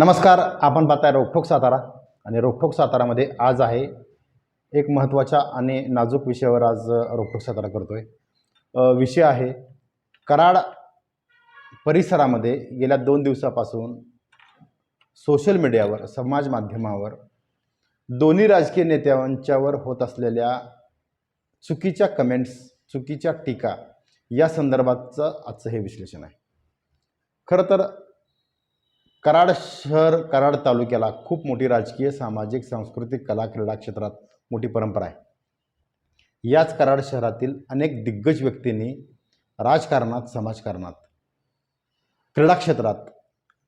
नमस्कार आपण पाहताय रोखोक सातारा. आणि रोखोक सातारामध्ये आज आहे एक महत्त्वाच्या आणि नाजूक विषयावर आज रोखोक सातारा करतो आहे विषय आहे कराड परिसरामध्ये गेल्या दोन दिवसापासून सोशल मीडियावर समाज माध्यमावर दोन्ही राजकीय नेत्यांच्यावर होत असलेल्या चुकीच्या कमेंट्स चुकीच्या टीका या संदर्भातचं आजचं हे विश्लेषण आहे. खरं तर कराड शहर कराड तालुक्याला खूप मोठी राजकीय सामाजिक सांस्कृतिक कला क्रीडा क्षेत्रात मोठी परंपरा आहे. याच कराड शहरातील अनेक दिग्गज व्यक्तींनी राजकारणात समाजकारणात क्रीडा क्षेत्रात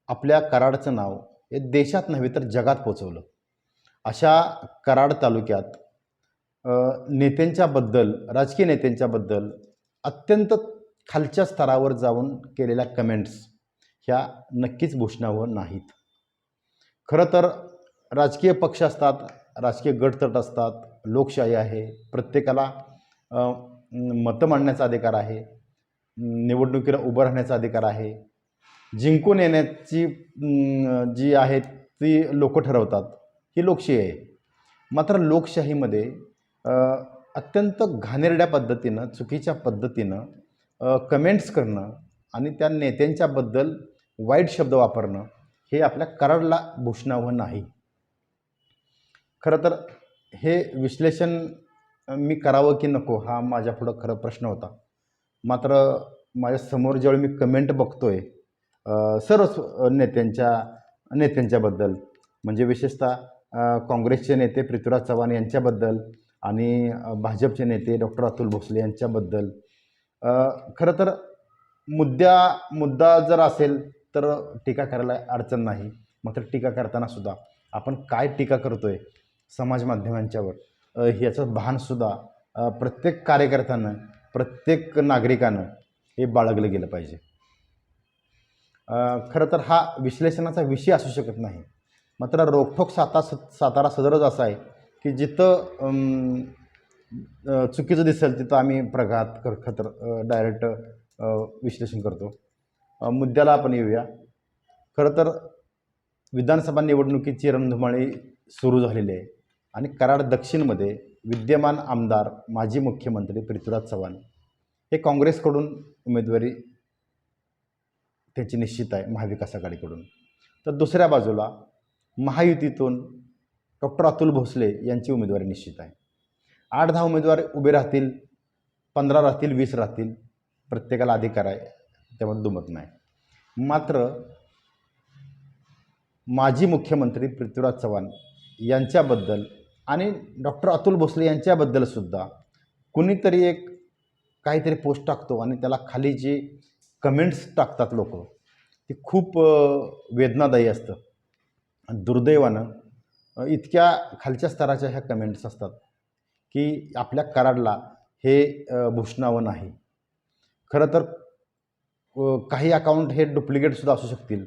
आपल्या कराडचं नाव हे देशात नव्हे तर जगात पोचवलं. अशा कराड तालुक्यात नेत्यांच्याबद्दल राजकीय नेत्यांच्याबद्दल अत्यंत खालच्या स्तरावर जाऊन केलेल्या कमेंट्स ह्या नक्कीच भूषणावर नाहीत. खरं तर राजकीय पक्ष असतात राजकीय गटतट असतात लोकशाही आहे प्रत्येकाला मतं मांडण्याचा अधिकार आहे निवडणुकीला उभं राहण्याचा अधिकार आहे. जिंकून येण्याची जी आहे ती लोक ठरवतात ही लोकशाही आहे. मात्र लोकशाहीमध्ये अत्यंत घाणेरड्या पद्धतीनं चुकीच्या पद्धतीनं कमेंट्स करणं आणि त्या नेत्यांच्याबद्दल वाईट शब्द वापरणं हे आपल्या कराडला भूषणावं नाही. खरं तर हे विश्लेषण मी करावं की नको हा माझ्यापुढं खरं प्रश्न होता. मात्र माझ्यासमोर ज्यावेळी मी कमेंट बघतो आहे सर्व नेत्यांच्या नेत्यांच्याबद्दल म्हणजे विशेषतः काँग्रेसचे नेते पृथ्वीराज चव्हाण यांच्याबद्दल आणि भाजपचे नेते डॉक्टर अतुल भोसले यांच्याबद्दल खरं तर मुद्द्या मुद्दा जर असेल तर टीका करायला अडचण नाही. मात्र टीका करताना सुद्धा आपण काय टीका करतो आहे समाज माध्यमांच्यावर? ह्याचं भानसुद्धा प्रत्येक कार्यकर्त्यानं प्रत्येक नागरिकानं हे बाळगलं गेलं पाहिजे. खरं तर हा विश्लेषणाचा विषय असू शकत नाही. मात्र रोखोक साता सातारा सदरच असा आहे की जिथं चुकीचं दिसेल तिथं आम्ही प्रघात खर खतर डायरेक्ट विश्लेषण करतो. मुद्द्याला आपण येऊया. खरं तर विधानसभा निवडणुकीची रणधुमाळी सुरू झालेली आहे. आणि कराड दक्षिणमध्ये विद्यमान आमदार माजी मुख्यमंत्री पृथ्वीराज चव्हाण हे काँग्रेसकडून उमेदवारी त्यांची निश्चित आहे महाविकास आघाडीकडून. तर दुसऱ्या बाजूला महायुतीतून डॉक्टर अतुल भोसले यांची उमेदवारी निश्चित आहे. आठ दहा उमेदवार उभे राहतील पंधरा राहतील वीस राहतील प्रत्येकाला अधिकार आहे. त्यामध्ये दुमत नाही. मात्र माजी मुख्यमंत्री पृथ्वीराज चव्हाण यांच्याबद्दल आणि डॉक्टर अतुल भोसले यांच्याबद्दलसुद्धा कुणीतरी एक काहीतरी पोस्ट टाकतो आणि त्याला खाली जे कमेंट्स टाकतात लोक ते खूप वेदनादायी असतं. दुर्दैवानं इतक्या खालच्या स्तराच्या ह्या कमेंट्स असतात की आपल्या कराडला हे भूषणावं नाही. खरं तर काही अकाउंट हे डुप्लिकेटसुद्धा असू शकतील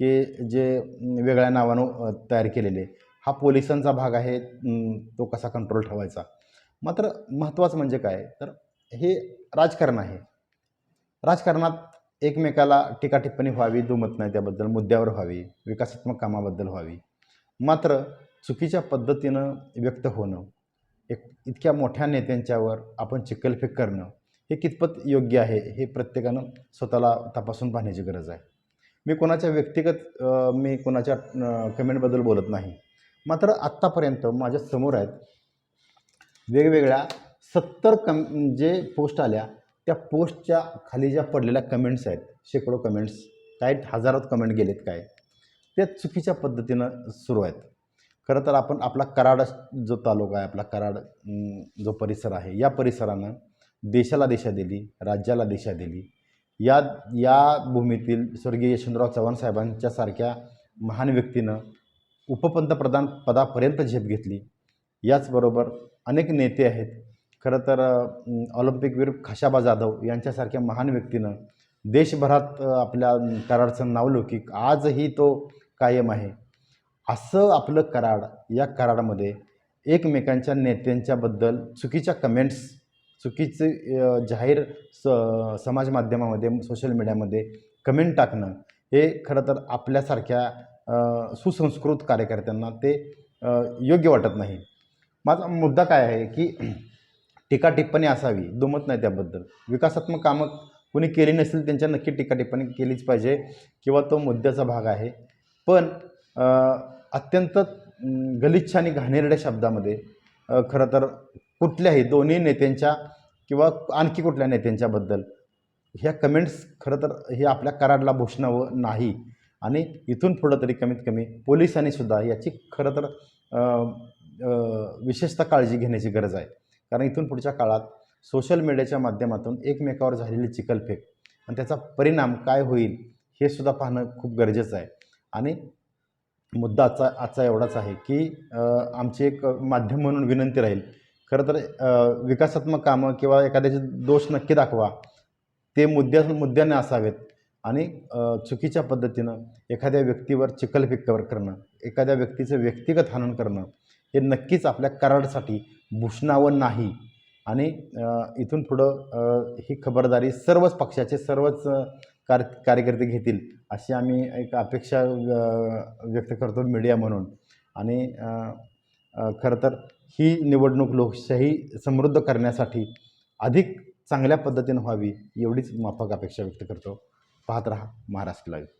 की जे वेगळ्या नावानं तयार केलेले. हा पोलिसांचा भाग आहे तो कसा कंट्रोल ठेवायचा? मात्र महत्त्वाचं म्हणजे काय? तर हे राजकारण आहे. राजकारणात एकमेकाला टीकाटिप्पणी व्हावी दुमत नाही त्याबद्दल मुद्द्यावर व्हावी विकासात्मक कामाबद्दल व्हावी. मात्र चुकीच्या पद्धतीनं व्यक्त होणं एक इतक्या मोठ्या नेत्यांच्यावर आपण चिकलफेक करणं हे कितपत योग्य आहे हे प्रत्येकानं स्वतःला तपासून पाहण्याची गरज आहे. मी कोणाच्या व्यक्तिगत मी कोणाच्या कमेंटबद्दल बोलत नाही. मात्र आत्तापर्यंत माझ्यासमोर आहेत वेगवेगळ्या सत्तर कम जे पोस्ट आल्या त्या पोस्टच्या खाली ज्या पडलेल्या कमेंट्स आहेत शेकडो कमेंट्स काय हजारात कमेंट गेलेत काय त्या चुकीच्या पद्धतीनं सुरू आहेत. खरं तर आपण आपला कराड जो तालुका आहे आपला कराड जो परिसर आहे या परिसरानं देशाला दिशा दिली राज्याला दिशा दिली. या या भूमीतील स्वर्गीय यशवंतराव चव्हाण साहेबांच्या सारख्या महान व्यक्तीनं उपपंतप्रधान पदापर्यंत झेप घेतली. याचबरोबर अनेक नेते आहेत. खरं तर ऑलिम्पिकवीर खाशाबा जाधव यांच्यासारख्या महान व्यक्तीनं देशभरात आपल्या कराडचं नावलौकिक आजही तो कायम आहे. असं आपलं कराड या कराडमध्ये एकमेकांच्या नेत्यांच्याबद्दल चुकीच्या कमेंट्स चुकीचे जाहीर स समाज माध्यमामध्ये सोशल मीडियामध्ये कमेंट टाकणं हे खरं तर आपल्यासारख्या सुसंस्कृत कार्यकर्त्यांना ते योग्य वाटत नाही. माझा मुद्दा काय आहे की टीका टिप्पणी असावी दुमत नाही त्याबद्दल. विकासात्मक कामं कोणी केली नसेल त्यांच्या नक्की टीका टिप्पणी केलीच पाहिजे किंवा तो मुद्द्याचा भाग आहे. पण अत्यंत गलिच्छ आणि घाणेरड्या शब्दामध्ये खरं तर कुठल्याही दोन्ही नेत्यांच्या किंवा आणखी कुठल्या नेत्यांच्याबद्दल ह्या कमेंट्स खरं तर हे आपल्या कराडला भूषणावं नाही. आणि इथून पुढं तरी कमीत कमी पोलिसांनी सुद्धा याची खरं तर विशेषतः काळजी घेण्याची गरज आहे. कारण इथून पुढच्या काळात सोशल मीडियाच्या माध्यमातून एकमेकावर झालेली चिखलफेक आणि त्याचा परिणाम काय होईल हे सुद्धा पाहणं खूप गरजेचं आहे. आणि मुद्दा आजचा आजचा एवढाच आहे की आमची एक माध्यम म्हणून विनंती राहील खरं तर विकासात्मक कामं किंवा एखाद्याचे दोष नक्की दाखवा. ते मुद्द्या मुद्द्याने असावेत. आणि चुकीच्या पद्धतीनं एखाद्या व्यक्तीवर चिखलफिक्कवर करणं एखाद्या व्यक्तीचं व्यक्तिगत हनन करणं हे नक्कीच आपल्या कराडसाठी भूषणावं नाही. आणि इथून पुढं ही खबरदारी सर्वच पक्षाचे सर्वच कार कार्यकर्ते घेतील अशी आम्ही एक अपेक्षा व्यक्त करतो मीडिया म्हणून. आणि खरं तर ही निवडणूक लोकशाही समृद्ध करण्यासाठी अधिक चांगल्या पद्धतीनं व्हावी एवढीच माफक अपेक्षा व्यक्त करतो. पाहत रहा महाराष्ट्र लाईव्ह